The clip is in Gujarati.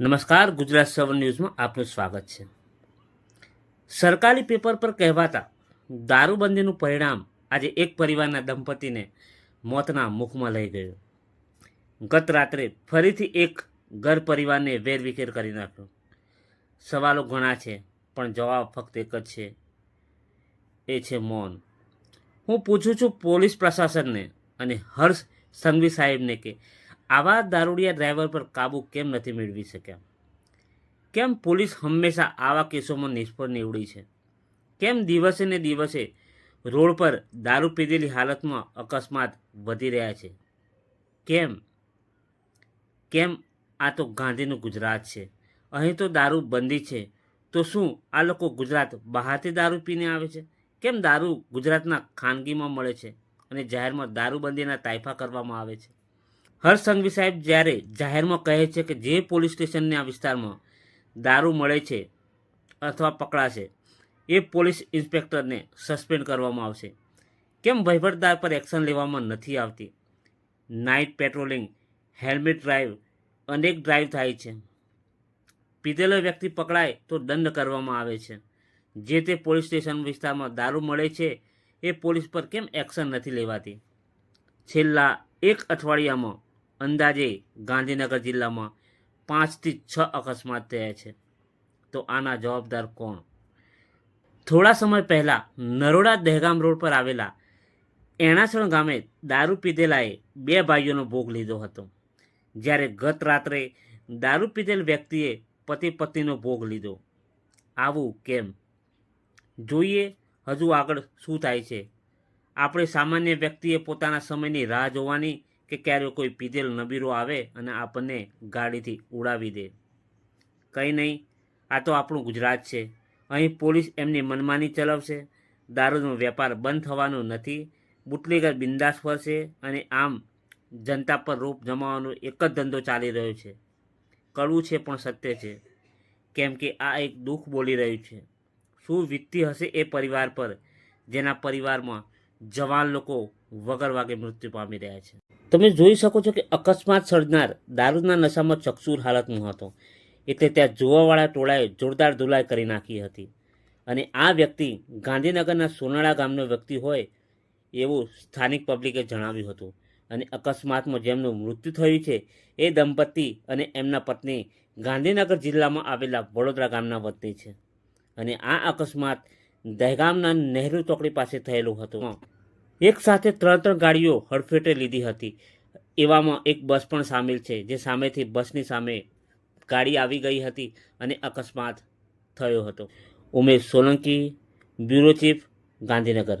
નમસ્કાર, ગુજરાત સવન ન્યૂઝમાં આપનું સ્વાગત છે. સરકારી પેપર પર કહેવાતા દારૂબંધીનું પરિણામ આજે એક પરિવારના દંપતીને મોતના મુખમાં લઈ ગયું. ગત રાત્રે ફરીથી એક ઘર પરિવારને વેરવિખેર કરી નાખ્યો. સવાલો ઘણા છે, પણ જવાબ ફક્ત એક જ છે. એ છે મૌન. હું પૂછું છું પોલીસ પ્રશાસનને અને હર્ષ સંઘવી સાહેબને કે આવા દારૂડિયા ડ્રાઈવર પર કાબૂ કેમ નથી મેળવી શક્યા? કેમ પોલીસ હંમેશા આવા કેસોમાં નિષ્ફળ નીવડી છે? કેમ દિવસે ને દિવસે રોડ પર દારૂ પીધેલી હાલતમાં અકસ્માત વધી રહ્યા છે? કેમ? કેમ આ તો ગાંધીનું ગુજરાત છે? અહીં તો દારૂ બંધી છે. તો શું આ લોકો ગુજરાત બહારથી દારૂ પીને આવે છે? કેમ દારૂ ગુજરાતના ખાનગીમાં મળે છે અને જાહેરમાં દારૂબંધીના તાઇફા કરવામાં આવે છે? હર્ષ સંઘવી સાહેબ જ્યારે જાહેરમાં કહે છે કે જે પોલીસ સ્ટેશનના વિસ્તારમાં દારૂ મળે છે અથવા પકડાશે, એ પોલીસ ઇન્સ્પેક્ટરને સસ્પેન્ડ કરવામાં આવશે. કેમ વહીવટદાર પર એક્શન લેવામાં નથી આવતી? નાઇટ પેટ્રોલિંગ, હેલ્મેટ ડ્રાઈવ અનેક ડ્રાઈવ થાય છે. પીધેલો વ્યક્તિ પકડાય તો દંડ કરવામાં આવે છે. જે તે પોલીસ સ્ટેશન વિસ્તારમાં દારૂ મળે છે, એ પોલીસ પર કેમ એક્શન નથી લેવાતી? છેલ્લા એક અઠવાડિયામાં અંદાજે ગાંધીનગર જિલ્લામાં પાંચથી છ અકસ્માત થયા છે. તો આના જવાબદાર કોણ? થોડા સમય પહેલાં નરોડા દહેગામ રોડ પર આવેલા એણાસણ ગામે દારૂ પીધેલાએ બે ભાઈઓનો ભોગ લીધો હતો. જ્યારે ગત રાત્રે દારૂ પીધેલ વ્યક્તિએ પતિ પત્નીનો ભોગ લીધો. આવું કેમ? જોઈએ હજુ આગળ શું થાય છે. આપણે સામાન્ય વ્યક્તિએ પોતાના સમયની રાહ જોવાની કે ક્યારે કોઈ પીધેલ નબીરો આવે અને આપણને ગાડીથી ઉડાવી દે. કંઈ નહીં, આ તો આપણું ગુજરાત છે. અહીં પોલીસ એમની મનમાની ચલાવશે, દારૂનો વેપાર બંધ થવાનો નથી, બુટલેગર બિંદાસ ફરશે અને આમ જનતા પર રોપ જમાવાનો એક જ ધંધો ચાલી રહ્યો છે. કડવું છે પણ સત્ય છે, કેમ કે આ એક દુઃખ બોલી રહ્યું છે. શું વીતતી હશે એ પરિવાર પર, જેના પરિવારમાં જવાન લોકો વગર વાગે મૃત્યુ પામી રહ્યા છે. તમે જોઈ શકો છો કે અકસ્માત સર્જનાર દારૂના નશામાં ચકસૂર હાલતમાં હતો. એટલે ત્યાં જોવાવાળા ટોળાએ જોરદાર ધુલાઈ કરી નાખી હતી. અને આ વ્યક્તિ ગાંધીનગરના સોનાળા ગામનો વ્યક્તિ હોય એવું સ્થાનિક પબ્લિકે જણાવ્યું હતું. અને અકસ્માતમાં જેમનું મૃત્યુ થયું છે એ દંપતી અને એમના પત્ની ગાંધીનગર જિલ્લામાં આવેલા વડોદરા ગામના વતની છે. અને આ અકસ્માત દહેગામના નહેરુ ચોકડી પાસે થયેલું હતું. એક સાથે ત્રણ ત્રણ ગાડીઓ હડફેટે લીધી હતી. એવામાં એક બસ પણ સામેલ છે, જે સામેથી બસની સામે ગાડી આવી ગઈ હતી અને અકસ્માત થયો હતો. Umesh Solanki, bureau chief, Gandhinagar.